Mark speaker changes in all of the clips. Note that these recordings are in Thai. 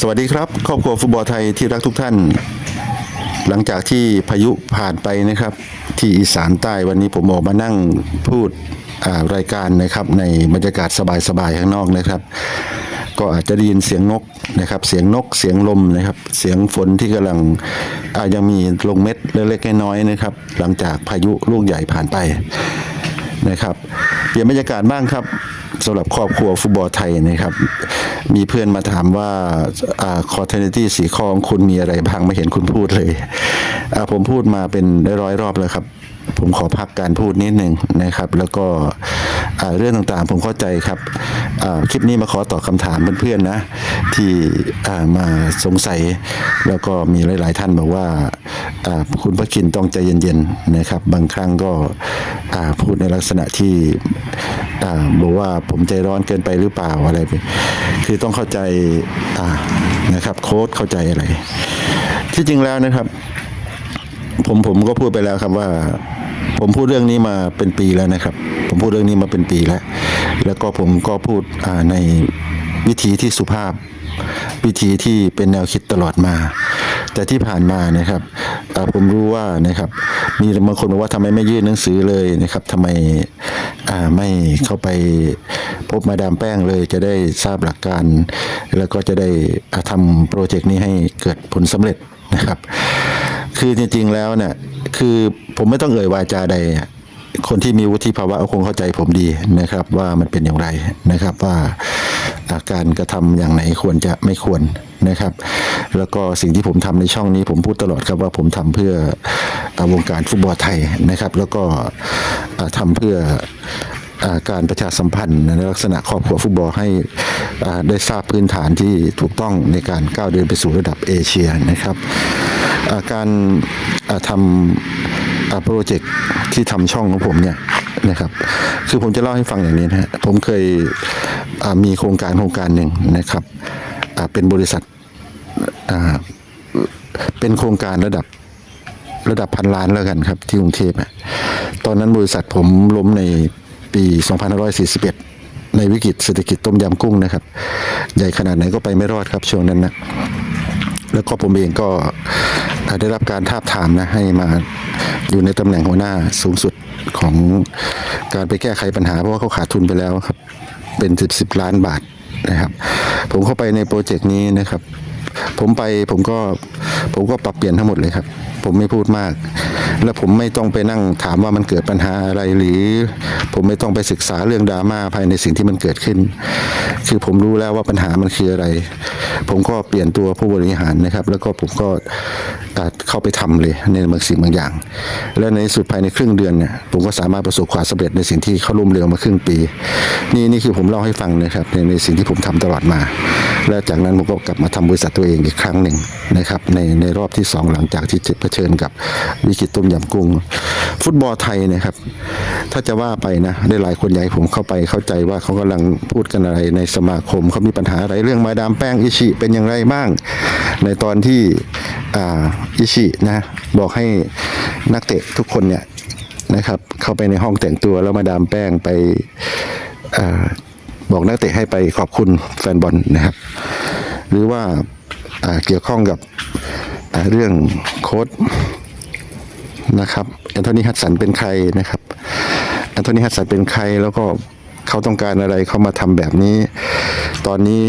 Speaker 1: สวัสดีครับครอบครัวฟุตบอลไทยที่รักทุกท่าน หลังจากที่พายุผ่านไปนะครับ ที่อีสานใต้วันนี้ผมออกมานั่งพูดรายการนะครับในบรรยากาศสบายๆข้างนอกนะครับ ก็อาจจะได้ยินเสียงนกนะครับ เสียงนกเสียงลมนะครับ เสียงฝนที่กำลังยังมีลงเม็ดเล็กๆน้อยๆนะครับ หลังจากพายุลูกใหญ่ผ่านไป นะครับ เปลี่ยนบรรยากาศบ้างครับสำหรับครอบครัวฟุตบอลไทยนะครับ มีเพื่อนมาถามว่าคอร์เทนิตี้สีคอของคุณมีอะไรบ้างไม่เห็นคุณพูดเลยผมพูดมาเป็นร้อยรอบแล้วครับ ผมขอพักการพูดนิดหนึ่งนะครับ แล้วก็เรื่องต่างๆ ผมเข้าใจครับคลิปนี้มาขอตอบคำถามเพื่อนๆนะ ที่มาสงสัย แล้วก็มีหลาย ๆ ท่านบอกว่าคุณพระคินต้องใจเย็นๆนะครับ บางครั้งก็พูดในลักษณะที่บอกว่าผมใจร้อนเกินไปหรือเปล่าอะไรไปคือต้องเข้าใจนะครับโค้ดเข้าใจอะไร ที่จริงแล้วนะครับผมผมก็พูดไปแล้วครับว่า ผมพูดเรื่องนี้มาเป็นปีแล้วนะครับ ผมพูดเรื่องนี้มาเป็นปีแล้ว แล้วก็ผมก็พูดในวิธีที่สุภาพ วิธีที่เป็นแนวคิดตลอดมา แต่ที่ผ่านมานะครับอ่ผมรู้ว่านะครับ มีบางคนบอกว่าทำไมไม่ยื่นหนังสือเลยนะครับทำไมไม่เข้าไปพบมาดามแป้งเลยจะได้ทราบหลักการ แล้วก็จะได้ทำโปรเจกต์นี้ให้เกิดผลสำเร็จนะครับ คือจริง ๆ แล้วเนี่ย คือผมไม่ต้องเอ่ยวาจาใด คนที่มีวุฒิภาวะคงเข้าใจผมดีนะครับ ว่ามันเป็นอย่างไรนะครับว่าอาการกระทำอย่างไหนควรจะไม่ควรนะครับ แล้วก็สิ่งที่ผมทำในช่องนี้ผมพูดตลอดครับว่าผมทำเพื่ออาวงการฟุตบอลไทยนะครับ แล้วก็อ่าทำเพื่อการประชาสัมพันธ์ในลักษณะครอบครัวฟุตบอลให้ได้ทราบพื้นฐานที่ถูกต้องในการก้าวเดินไปสู่ระดับเอเชียนะครับ การทำโปรเจกต์ที่ทำช่องของผมเนี่ยนะครับ คือผมจะเล่าให้ฟังอย่างนี้นะฮะผมเคยมีโครงการโครงการหนึ่งนะครับเป็นบริษัทเป็นโครงการระดับระดับพันล้านแล้วกันครับ ที่กรุงเทพตอนนั้นบริษัทผมล้มในปี 2541 ในวิกฤตเศรษฐกิจต้มยำกุ้งนะครับ ใหญ่ขนาดไหนก็ไปไม่รอดครับช่วงนั้นนะแล้วก็ผมเองก็ ได้รับการทาบทามนะให้มาอยู่ในตำแหน่งหัวหน้าสูงสุดของการไปแก้ไขปัญหา เพราะว่าเขาขาดทุนไปแล้วครับ เป็นสิบสิบล้านบาทนะครับ ผมเข้าไปในโปรเจกต์นี้นะครับ ผมไปผมก็ผมก็ปรับเปลี่ยนทั้งหมดเลยครับ ผมไม่พูดมาก และผมไม่ต้องไปนั่งถามว่ามันเกิดปัญหาอะไรหรือ ผมไม่ต้องไปศึกษาเรื่องดราม่าภายในสิ่งที่มันเกิดขึ้น คือผมรู้แล้วว่าปัญหามันคืออะไร ผมก็เปลี่ยนตัวผู้บริหารนะครับ แล้วก็ผมก็ตัดเข้าไปทำเลยในบางสิ่งบางอย่าง และในสุดภายในครึ่งเดือนเนี่ยผมก็สามารถประสบความสำเร็จในสิ่งที่เขาล้มเหลวมาครึ่งปี นี่นี่คือผมเล่าให้ฟังนะครับในในสิ่งที่ผมทำตลอดมา และจากนั้นผมก็กลับมาทำบริษัทตัวเองอีกครั้งหนึ่งนะครับในในรอบที่สองหลังจากที่เผชิญกับวิกฤตต้มยำกุ้ง ฟุตบอลไทยนะครับ ถ้าจะว่าไปนะได้หลายคนอยากให้ผมเข้าไปเข้าใจว่าเขากำลังพูดกันอะไรในสมาคมเขามีปัญหาอะไรเรื่องมาดามแป้งอิชิเป็นอย่างไรบ้าง ในตอนที่อ่าอิชินะบอกให้นักเตะทุกคนเนี่ยนะครับเข้าไปในห้องแต่งตัวแล้วมาดามแป้งไปอ่า บอกนักเตะให้ไปขอบคุณแฟนบอลนะครับ หรือว่าเกี่ยวข้องกับเรื่องโค้ดนะครับแอนโทนีฮัตสันเป็นใครนะครับแอนโทนีฮัตสันเป็นใครแล้วก็เขาต้องการอะไรเขามาทำแบบนี้ ตอนนี้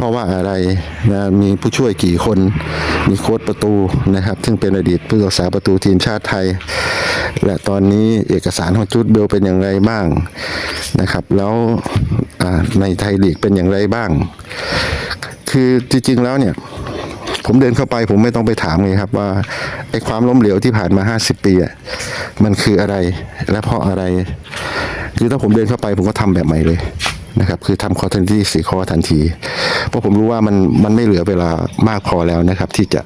Speaker 1: เพราะว่าอะไรนะมีผู้ช่วยกี่คน มีโค้ชประตูนะครับ ซึ่งเป็นอดีตผู้รักษาประตูทีมชาติไทย และตอนนี้เอกสารของจูดเบลเป็นอย่างไรบ้างนะครับ แล้วในไทยลีกเป็นอย่างไรบ้าง คือจริงๆแล้วเนี่ยผมเดินเข้าไปผมไม่ต้องไปถามไงครับว่าไอ้ความล้มเหลวที่ผ่านมา 50 ปีอะมันคืออะไรและเพราะอะไร คือถ้าผมเดินเข้าไปผมก็ทำแบบใหม่เลย นะครับ คือทำคอร์ทันทีสี่ข้อทันที เพราะผมรู้ว่ามันมันไม่เหลือเวลามากพอแล้วนะครับ ที่จะ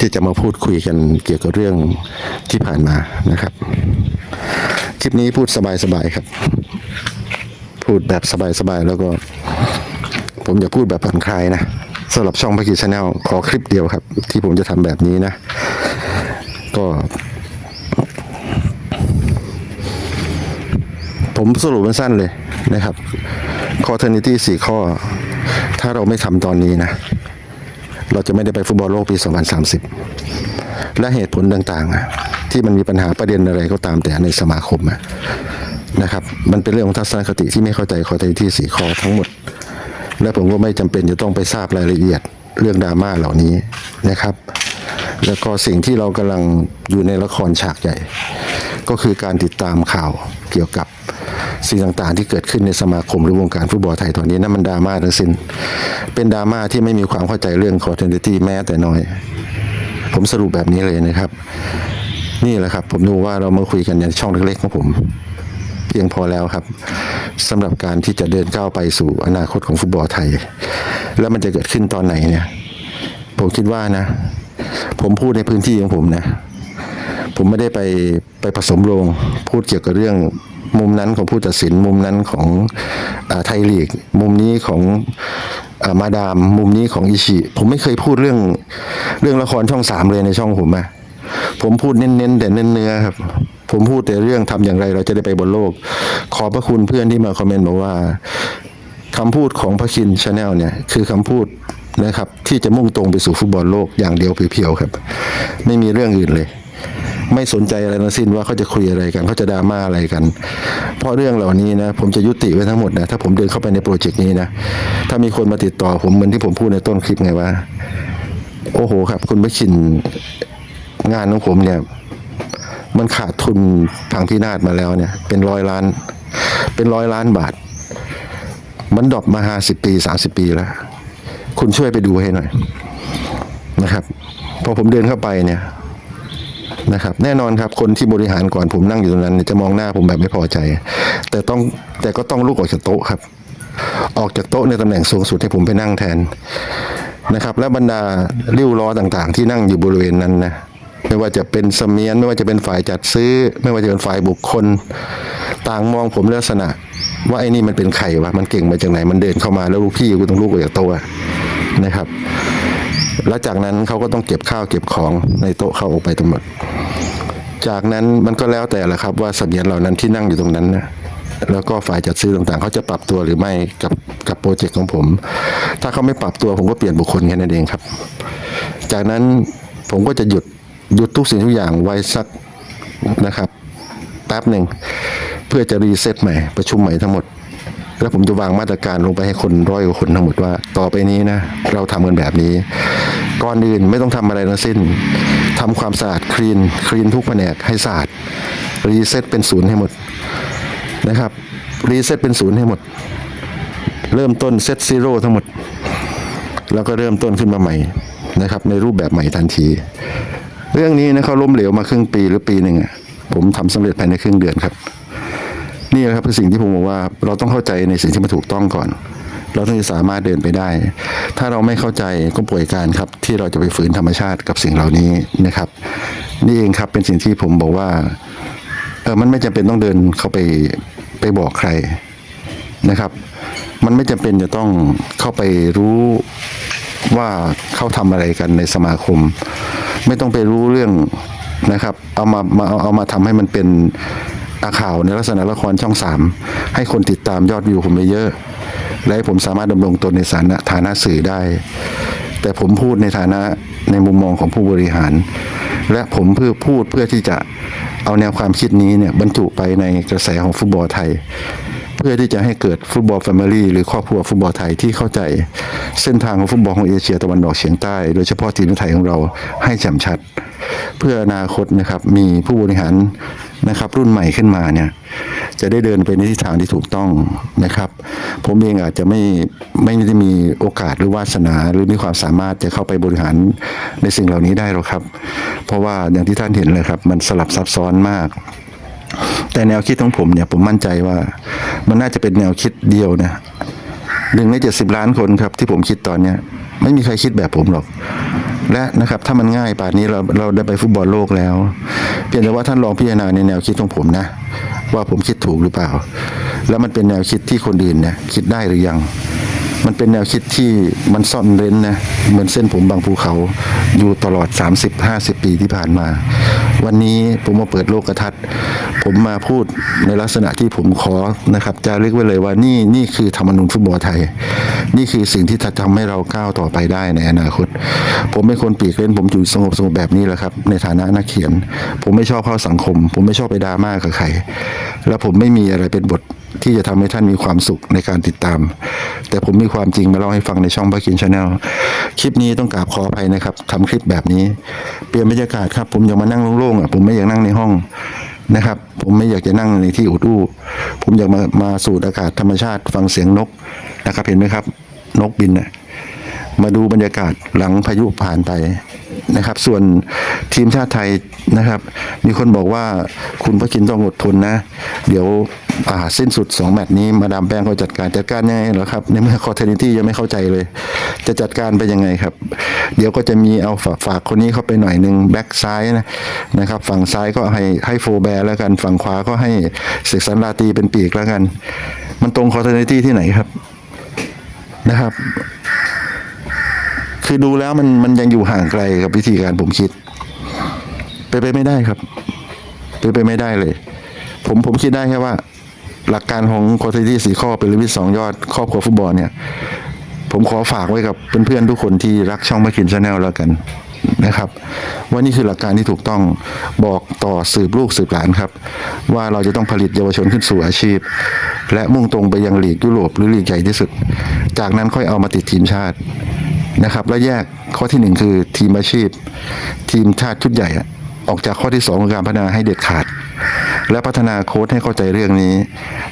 Speaker 1: ที่จะมาพูดคุยกันเกี่ยวกับเรื่องที่ผ่านมานะครับ คลิปนี้พูดสบายๆครับ พูดแบบสบายๆแล้วก็ ผมอย่าพูดแบบผ่อนคลายนะสำหรับช่องพักกีชาแนลขอคลิปเดียวครับ ที่ผมจะทำแบบนี้นะ ก็ ผมสรุปมันสั้นเลย นะครับข้อเทอร์นิตี้สี่ข้อ ถ้าเราไม่ทำตอนนี้นะ เราจะไม่ได้ไปฟุตบอลโลกปี 2030 และเหตุผลต่างๆ ที่มันมีปัญหาประเด็นอะไรก็ตามแต่ในสมาคมนะครับ มันเป็นเรื่องของทัศนคติที่ไม่เข้าใจข้อเทอร์นิตี้สี่ข้อทั้งหมด และผมก็ไม่จำเป็นจะต้องไปทราบรายละเอียดเรื่องดราม่าเหล่านี้นะครับ แล้วก็สิ่งที่เรากำลังอยู่ในละครฉากใหญ่ ก็คือการติดตามข่าวเกี่ยวกับ สิ่งต่างๆ ที่เกิดขึ้นในสมาคมหรือวงการฟุตบอลไทยตอนนี้นั่นมันดราม่าทั้งสิ้น เป็นดราม่าที่ไม่มีความเข้าใจเรื่องคอร์เทนตี้แม้แต่น้อย ผมสรุปแบบนี้เลยนะครับ นี่แหละครับ ผมดูว่าเรามาคุยกันในช่องเล็กๆของผม เพียงพอแล้วครับสำหรับการที่จะเดินก้าวไปสู่อนาคตของฟุตบอลไทย แล้วมันจะเกิดขึ้นตอนไหนเนี่ย ผมคิดว่านะ ผมพูดในพื้นที่ของผมนะ ผมไม่ได้ไปไปผสมโรงพูดเกี่ยวกับเรื่อง มุมนั้นของผู้ตัดสินมุมนั้นของอไทยลีก มุมนี้ของอามาดาม มุมนี้ของอิชิผมไม่เคยพูดเรื่องเรื่องละครช่องสามเลยในช่องผมอะผมพูดเน้นๆแต่เน้นเนื้อครับ ผมพูดแต่เรื่องทำอย่างไรเราจะได้ไปบนโลก ขอบพระคุณเพื่อนที่มาคอมเมนต์บอกว่าคำพูดของพระคินชาแนลเนี่ยคือคำพูดนะครับ ที่จะมุ่งตรงไปสู่ฟุตบอลโลกอย่างเดียวเพียวๆครับ ไม่มีเรื่องอื่นเลย ไม่สนใจอะไรทั้งสิ้นว่าเขาจะคุยอะไรกันเขาจะดราม่าอะไรกัน เพราะเรื่องเหล่านี้นะผมจะยุติไว้ทั้งหมดนะถ้าผมเดินเข้าไปในโปรเจกต์นี้นะถ้ามีคนมาติดต่อผมเหมือนที่ผมพูดในต้นคลิปไงว่า โอ้โหครับ คุณพระคินงานของผมเนี่ย มันขาดทุนพังพินาศมาแล้วเนี่ย เป็นร้อยล้าน เป็นร้อยล้านบาท มันดรอปมาห้าสิบปีสามสิบปีแล้ว คุณช่วยไปดูให้หน่อยนะครับ พอผมเดินเข้าไปเนี่ย นะครับ แน่นอนครับคนที่บริหารก่อนผมนั่งอยู่ตรงนั้น จะมองหน้าผมแบบไม่พอใจ แต่ต้องแต่ก็ต้องลุกออกจากโต๊ะครับ ออกจากโต๊ะในตำแหน่งสูงสุดให้ผมไปนั่งแทนนะครับ และบรรดาริ้วล้อต่างๆ ที่นั่งอยู่บริเวณนั้นนะไม่ว่าจะเป็นเสมียนไม่ว่าจะเป็นฝ่ายจัดซื้อ ไม่ว่าจะเป็นฝ่ายบุคคล ต่างมองผมลักษณะ ว่าไอ้นี่มันเป็นใครวะมันเก่งมาจากไหนมันเดินเข้ามาแล้วลูกพี่กูต้องลูกออกจากโต๊ะนะครับ แล้วจากนั้นเขาก็ต้องเก็บข้าวเก็บของในโต๊ะเขาออกไปทั้งหมด จากนั้นมันก็แล้วแต่ละครับว่าสมียนเหล่านั้นที่นั่งอยู่ตรงนั้นนะแล้วก็ฝ่ายจัดซื้อต่างๆ เขาจะปรับตัวหรือไม่กับกับโปรเจกต์ของผม ถ้าเขาไม่ปรับตัวผมก็เปลี่ยนบุคคลแค่นั้นเองครับ จากนั้นผมก็จะหยุดหยุดทุกสิ่งทุกอย่างไว้สักนะครับแป๊บหนึ่งเพื่อจะรีเซ็ตใหม่ประชุมใหม่ทั้งหมด แล้วผมจะวางมาตรการลงไปให้คนร้อยกว่าคนทั้งหมดว่า ต่อไปนี้นะ เราทำกันแบบนี้ ก่อนอื่นไม่ต้องทำอะไรทั้งสิ้นทำความสะอาดคลีนคลีนทุกแผนกให้สะอาดรีเซ็ตเป็นศูนย์ให้หมดนะครับรีเซ็ตเป็นศูนย์ให้หมด เริ่มต้นเซตซีโร่ทั้งหมด แล้วก็เริ่มต้นขึ้นมาใหม่นะครับ ในรูปแบบใหม่ทันที เรื่องนี้นะเขาล้มเหลวมาครึ่งปีหรือปีหนึ่งผมทำสำเร็จภายในครึ่งเดือนครับ นี่แหละครับคือสิ่งที่ผมบอกว่าเราต้องเข้าใจในสิ่งที่มันถูกต้องก่อน เราถึงจะสามารถเดินไปได้ ถ้าเราไม่เข้าใจก็ป่วยการครับ ที่เราจะไปฝืนธรรมชาติกับสิ่งเหล่านี้นะครับ นี่เองครับเป็นสิ่งที่ผมบอกว่าเออมันไม่จำเป็นต้องเดินเข้าไปไปบอกใครนะครับ มันไม่จำเป็นจะต้องเข้าไปรู้ว่าเขาทำอะไรกันในสมาคม ไม่ต้องไปรู้เรื่องนะครับ เอามามาเอาเอามาทำให้มันเป็น ข่าวในลักษณะละครช่องสามให้คนติดตามยอดวิวผมไปเยอะ และให้ผมสามารถดำรงตนในฐานะฐานะสื่อได้ แต่ผมพูดในฐานะในมุมมองของผู้บริหาร และผมเพื่อพูดเพื่อที่จะเอาแนวความคิดนี้เนี่ยบรรจุไปในกระแสของฟุตบอลไทย เพื่อที่จะให้เกิดฟุตบอลแฟมิลี่หรือครอบครัวฟุตบอลไทยที่เข้าใจ เส้นทางของฟุตบอลของเอเชียตะวันออกเฉียงใต้ โดยเฉพาะทีมไทยของเราให้แจ่มชัด เพื่ออนาคตนะครับมีผู้บริหาร นะครับ รุ่นใหม่ขึ้นมาเนี่ยจะได้เดินไปในทิศทางที่ถูกต้องนะครับ ผมเองอาจจะไม่ไม่ได้มีโอกาสหรือวาสนาหรือมีความสามารถจะเข้าไปบริหารในสิ่งเหล่านี้ได้หรอกครับ เพราะว่าอย่างที่ท่านเห็นเลยครับ มันสลับซับซ้อนมาก แต่แนวคิดของผมเนี่ยผมมั่นใจว่ามันน่าจะเป็นแนวคิดเดียวนะหนึ่งในเจ็ดสิบล้านคนครับที่ผมคิดตอนเนี้ยไม่มีใครคิดแบบผมหรอก และนะครับถ้ามันง่ายป่านนี้เราเราได้ไปฟุตบอลโลกแล้ว เพียงแต่ว่าท่านลองพิจารณาในแนวคิดของผมนะ ว่าผมคิดถูกหรือเปล่า แล้วมันเป็นแนวคิดที่คนอื่นเนี่ยคิดได้หรือยัง มันเป็นแนวคิดที่มันซ่อนเร้นนะเหมือนเส้นผมบางภูเขาอยู่ตลอด 30-50 ปีที่ผ่านมา วันนี้ผมมาเปิดโลกทัศน์ผ ผมมาพูดในลักษณะที่ผมขอนะครับจะเรียกไว้เลยว่านี่นี่คือธรรมนูญฟุตบอลไทย นี่คือสิ่งที่จะทำให้เราก้าวต่อไปได้ในอนาคต ผมเป็นคนปีกเล่นผมอยู่สงบสงบแบบนี้แหละครับ ในฐานะนักเขียน ผมไม่ชอบเข้าสังคม ผมไม่ชอบไปดราม่ากับใคร และผมไม่มีอะไรเป็นบทที่จะทำให้ท่านมีความสุขในการติดตาม แต่ผมมีความจริงมาเล่าให้ฟังในช่องบักกินชาแนลคลิปนี้ต้องกราบขออภัยนะครับทำคลิปแบบนี้ เปลี่ยนบรรยากาศครับ ผมอยากมานั่งโล่งๆอะผมไม่อยากนั่งในห้อง นะครับ ผมไม่อยากจะนั่งในที่อุดอู้ผมอยากมามาสูดอากาศธรรมชาติฟังเสียงนกนะครับ เห็นไหมครับ นกบินนะมาดูบรรยากาศหลังพายุผ่านไปนะครับ ส่วนทีมชาติไทยนะครับ มีคนบอกว่าคุณพระกินต้องอดทนนะ เดี๋ยว สิ้นสุด 2 แมตช์นี้มาดามแป้งก็จัดการจัดการยังไงเหรอครับในเมื่อคอเทนิตี้ยังไม่เข้าใจเลย จะจัดการไปยังไงครับ เดี๋ยวก็จะมีเอาฝากฝากคนนี้เข้าไปหน่อยหนึ่งแบ็กซ้ายนะนะครับฝั่งซ้ายก็ให้ให้โฟแบร์แล้วกัน ฝั่งขวาก็ให้เสกสรรลาตีเป็นปีกแล้วกัน มันตรงคอเทนิตี้ที่ไหนครับนะครับ คือดูแล้วมันมันยังอยู่ห่างไกลกับวิธีการผมคิดไปไปไม่ได้ครับไปไปไม่ได้เลย ผมผมคิดได้แค่ว่า หลักการของโคติที่สี่ข้อเป็นลิมิตสองยอดครอบครัวฟุตบอลเนี่ย ผมขอฝากไว้กับเพื่อนๆทุกคนที่รักช่องมาคินชาแนลแล้วกันนะครับว่านี่คือหลักการที่ถูกต้องบอกต่อสืบลูกสืบหลานครับ ว่าเราจะต้องผลิตเยาวชนขึ้นสู่อาชีพ และมุ่งตรงไปยังลีกยุโรปหรือลีกใหญ่ที่สุด จากนั้นค่อยเอามาติดทีมชาตินะครับ และแยกข้อที่หนึ่งคือทีมอาชีพ ทีมชาติชุดใหญ่ ออกจากข้อที่สองการพัฒนาให้เด็ดขาด และพัฒนาโค้ดให้เข้าใจเรื่องนี้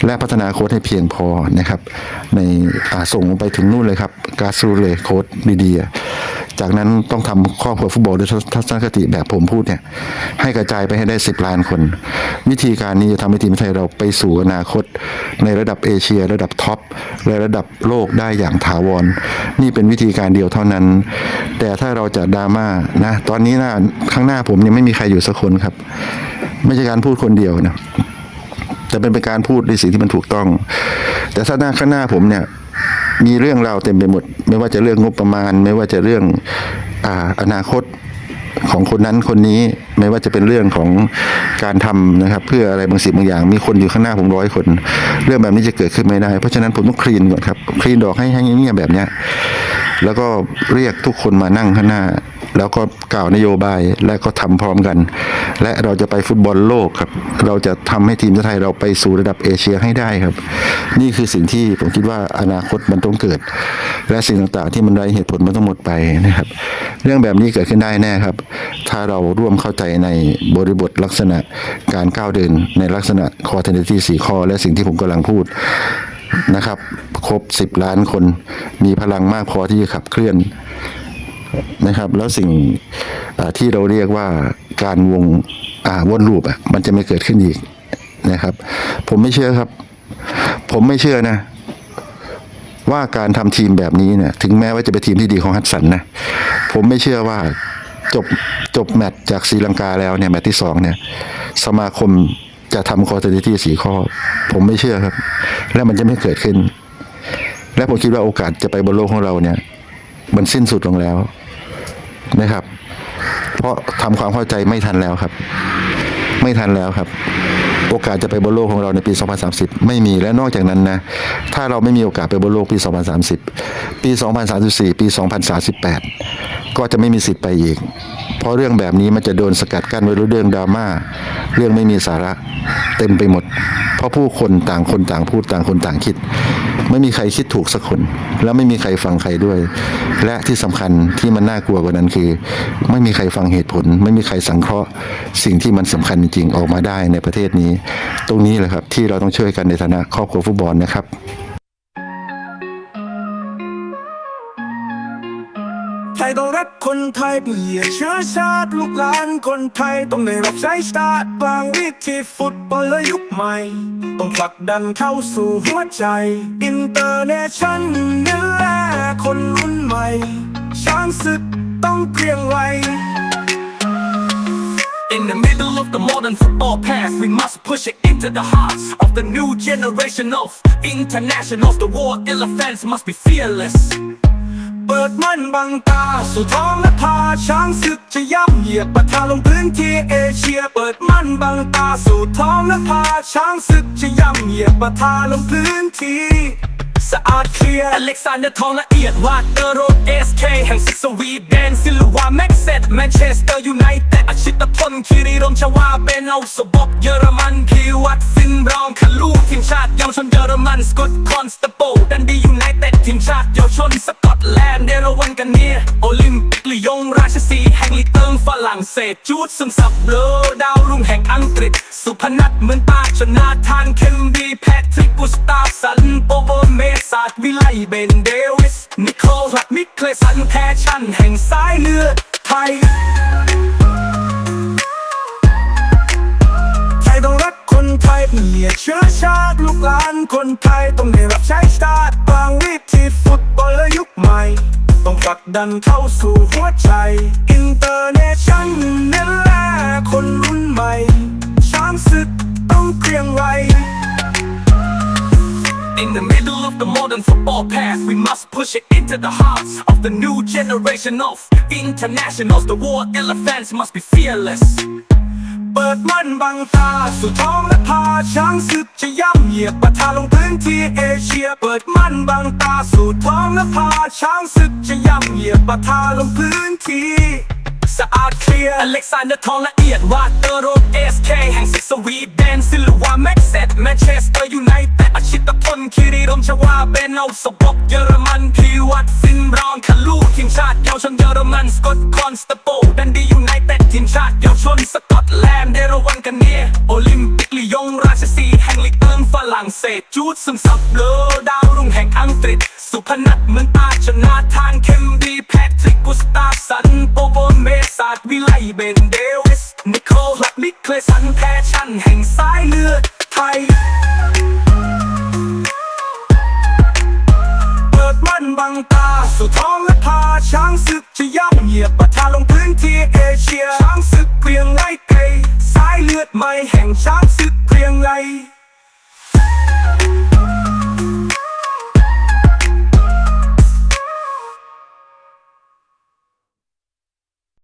Speaker 1: และพัฒนาโค้ดให้เพียงพอนะครับ ในส่งไปถึงนู่นเลยครับกาซูเลยโค้ดดีๆจากนั้นต้องทำครอบครัวฟุตบอลด้วยทัศนคติแบบผมพูดเนี่ยให้กระจายไปให้ได้ 10 ล้านคน วิธีการนี้จะทำให้ทีมไทยเราไปสู่อนาคต ในระดับเอเชีย ระดับท็อปและระดับโลกได้อย่างถาวร นี่เป็นวิธีการเดียวเท่านั้น แต่ถ้าเราจะดราม่านะตอนนี้หน้าข้างหน้าผมยังไม่มีใครอยู่สักคนครับ ไม่ใช่การพูดคนเดียวนะแต่เป็นการพูดในสิ่งที่มันถูกต้อง แต่ถ้าหน้าข้างหน้าผมเนี่ย มีเรื่องราวเต็มไปหมด ไม่ว่าจะเรื่องงบประมาณ ไม่ว่าจะเรื่องอ่าอนาคตของคนนั้นคนนี้ไม่ว่าจะเป็นเรื่องของการทำนะครับ เพื่ออะไรบางสิ่งบางอย่าง มีคนอยู่ข้างหน้าผมร้อยคน เรื่องแบบนี้จะเกิดขึ้นไม่ได้ เพราะฉะนั้นผมต้องคลีนก่อนครับคลีนดอกให้ให้เงียบๆแบบเนี้ยแล้วก็เรียกทุกคนมานั่งข้างหน้า แล้วก็กล่าวนโยบายและก็ทำพร้อมกัน และเราจะไปฟุตบอลโลกครับ เราจะทำให้ทีมชาติไทยเราไปสู่ระดับเอเชียให้ได้ครับ นี่คือสิ่งที่ผมคิดว่าอนาคตมันต้องเกิด และสิ่งต่างๆที่มันไร้เหตุผลมันต้องหมดไปนะครับ เรื่องแบบนี้เกิดขึ้นได้แน่ครับ ถ้าเราร่วมเข้าใจในบริบทลักษณะการก้าวเดินในลักษณะคอเทนที่สี่ข้อ และสิ่งที่ผมกำลังพูดนะครับ ครบ 10 ล้านคน มีพลังมากพอที่จะขับเคลื่อน นะครับ แล้วสิ่งที่เราเรียกว่าการวงวนลูปอะมันจะไม่เกิดขึ้นอีกนะครับ ผมไม่เชื่อครับ ผมไม่เชื่อนะ ว่าการทำทีมแบบนี้เนี่ย ถึงแม้ว่าจะเป็นทีมที่ดีของฮัตสันนะผมไม่เชื่อว่าจบจบแมตช์จากศรีลังกาแล้วเนี่ยแมตช์ที่สองเนี่ย สมาคมจะทำคอร์เทนิตี้สี่ข้อ ผมไม่เชื่อครับ และมันจะไม่เกิดขึ้น และผมคิดว่าโอกาสจะไปบนโลกของเราเนี่ย มันสิ้นสุดลงแล้ว นะครับ เพราะทำความเข้าใจไม่ทันแล้วครับ ไม่ทันแล้วครับ โอกาสจะไปบนโลกของเราในปี 2030 ไม่มีและนอกจากนั้นนะถ้าเราไม่มีโอกาสไปบนโลกปี 2030 ปี 2034 ปี 2038 ก็จะไม่มีสิทธิ์ไปอีก เพราะเรื่องแบบนี้มันจะโดนสกัดกั้นไว้ด้วยเรื่องดราม่า เรื่องไม่มีสาระเต็มไปหมด เพราะผู้คนต่างคนต่างพูดต่างคนต่างคิด ไม่มีใครคิดถูกสักคน แล้วไม่มีใครฟังใครด้วย และที่สำคัญที่มันน่ากลัวกว่านั้นคือ ไม่มีใครฟังเหตุผล ไม่มีใครสังเคราะห์ สิ่งที่มันสำคัญจริงๆออกมาได้ในประเทศนี้ ตรงนี้แหละครับที่เราต้องช่วยกันในฐานะครอบครัวฟุตบอลนะครับ
Speaker 2: รักคนไทยเปลี่ยนเชื้อชาติลูกหลานคนไทยต้องได้รับใช้ชาติบางวิธีฟุตบอลและยุคใหม่ ต้องผลักดันเข้าสู่หัวใจ อินเตอร์เนชั่นนี่แหละคนรุ่นใหม่ ช้างศึกต้องเกรียงไว
Speaker 3: In the middle of the modern football path, we must push it into the hearts of the new generation of internationals. The war elephants must be fearless.
Speaker 2: เปิดมั่นบังตา สู่ท้องและพาช้างศึกจะย่ำเหยียบปะทะลงพื้นที่เอเชีย เปิดมั่นบังตา สู่ท้องและพาช้างศึกจะย่ำเหยียบปะทะลงพื้นที่สะอาดเคลียร์
Speaker 3: อเล็กซานเดอร์ทองละเอียดวาดเตอร์โรดเอสเคแห่งศึกสวีเดนซิลวาแม็กเซตแมนเชสเตอร์ยูไนเต็ดอาชิตพลคิริรมชวาเป็นเอาสบกเยอรมันพีวัตฟินบรองคาลูทีมชาติเยาวชนเยอรมันสกอตคอนสตโปดันดียูไนเต็ดทีมชาติเยาวชนส เดรวันกันเนียโอลิมปิกลยงราชสีห์แห่งลีเติงฝรั่งเศสจูดซึมซับโลดาวรุ่งแห่งอังกฤษ สุพนัทเหมือนตาชนาธานเคมบีแพทริกกุสตาฟสันโปโบเมสาดวิไลเบนเดวิส นิโคลัดมิเคลสันแพชั่นแห่งสายเลือดไทย
Speaker 2: ไทยต้องรักคนไทยเป็นเลียเชื้อชาติลูกหลานคนไทยต้องได้รับใช้ชาติบางวิธีฟุตบอลและยุคใหม่ ต้องผลักดันเข้าสู่หัวใจ อินเตอร์เนชั่นแน่แหละคนรุ่นใหม่ ช้างศึกต้องเกรียงไกร
Speaker 3: In the middle of the modern football path, we must push it into the hearts of the new generation of internationals. The war elephants must be fearless.
Speaker 2: เปิดมั่นบังตาสู่ท้องและพาช้างศึกจะย่ำเหยียบปะทะลงพื้นที่เอเชีย เปิดมั่นบังตาสู่ท้องและพาช้างศึกจะย่ำเหยียบปะทะลงพื้นที่ สะอาดเคลียร์
Speaker 3: อเล็กซานเดอร์ทองละเอียดวาเตอร์โรดเอสเคแห่งศึกสวีเดนซิลวาแม็กเซตแมนเชสเตอร์ยูไนเต็ดอาชิตพลคิริรมชวาเป็นเอาสบกเยอรมันพีวัตฟินรองคาลูทีมชาติเยาวชนเยอรมันสกอตคอนสตโปดันดียูไนเต็ดทีมชาติเยาวชนสกอตแลนด์เดรวันกันเนียโอลิมปิกลียงราชสีแห่งลีกเอิงฝรั่งเศสจูดซึมซับโลดาวรุ่งแห่งอังกฤษ สุพนัทเหมือนตาชนาธานเคมบีแพ